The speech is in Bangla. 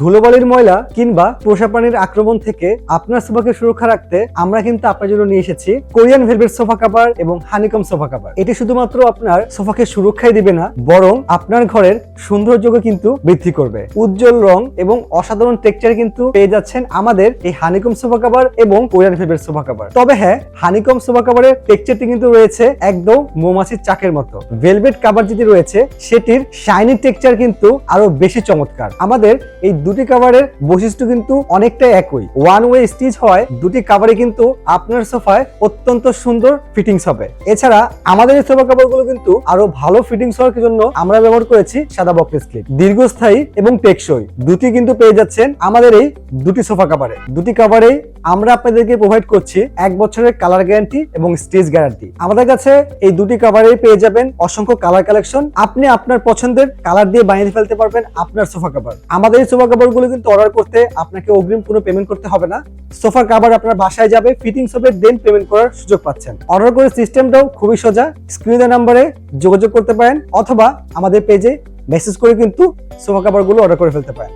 ধুলোবালির ময়লা কিংবা পোষা প্রাণীর আক্রমণ থেকে আপনার সোফাকে সুরক্ষা রাখতে আমরা কিন্তু আপনার জন্য নিয়ে এসেছি কোরিয়ান ভেলভেট সোফা কাভার এবং হানিকম সোফা কাভার এটি শুধুমাত্র আপনার সোফাকে সুরক্ষাই দিবে না, বরং আপনার ঘরের সৌন্দর্যকে কিন্তু বৃদ্ধি করবে। উজ্জ্বল রং এবং অসাধারণ টেক্সচার কিন্তু পেয়ে যাচ্ছেন আমাদের এই হানিকম সোফা কাভার এবং কোরিয়ান ভেলভেট সোফা কাভার তবে হ্যাঁ হানিকম সোফা কাভারের টেক্সচারটি কিন্তু রয়েছে একদম মৌমাছির চাকের মতো। ভেলভেট কাভার যেটি রয়েছে, সেটির শাইনি টেক্সচার কিন্তু আরও বেশি চমৎকার। আমাদের এই দুটি কাভারের বৈশিষ্ট্য কিন্তু অনেকটাই একই। ওয়ান ওয়ে স্টিচ হয়, দুটি কাভারে কিন্তু আপনার সোফায় অত্যন্ত সুন্দর ফিটিংস হবে। এছাড়া আমাদের এই সোফা কাভারগুলো কিন্তু আরও ভালো ফিটিংস হওয়ার জন্য আমরা ব্যবহার করেছি সাদা বক্স ক্লিপ দীর্ঘস্থায়ী এবং টেকসই। দুটি কিন্তু পেয়ে যাচ্ছেন আমাদের এই দুটি সোফা কাভারে দুটি কাভারেই আমরা আপনাদেরকে প্রোভাইড করছি এক বছরের কালার গ্যারান্টি এবং স্টেজ গ্যারান্টি আমাদের কাছে এই দুটি কাভারেই পেয়ে যাবেন অসংখ্য কালার কালেকশন আপনি আপনার পছন্দের কালার দিয়ে বানিয়ে ফেলতে পারবেন আপনার সোফা কাভার আমাদের এই সোফা কাভারগুলো কিন্তু অর্ডার করতে আপনাকে অগ্রিম কোনো পেমেন্ট করতে হবে না। সোফা কাভার আপনার বাসায় যাবে ফিটিংস হবে দেন পেমেন্ট করার সুযোগ পাচ্ছেন। অর্ডার করে সিস্টেমটাও খুবই সোজা স্ক্রিনের নাম্বারে যোগাযোগ করতে পারেন, অথবা আমাদের পেজে মেসেজ করে কিন্তু সোফা কভারগুলো অর্ডার করে ফেলতে পারেন।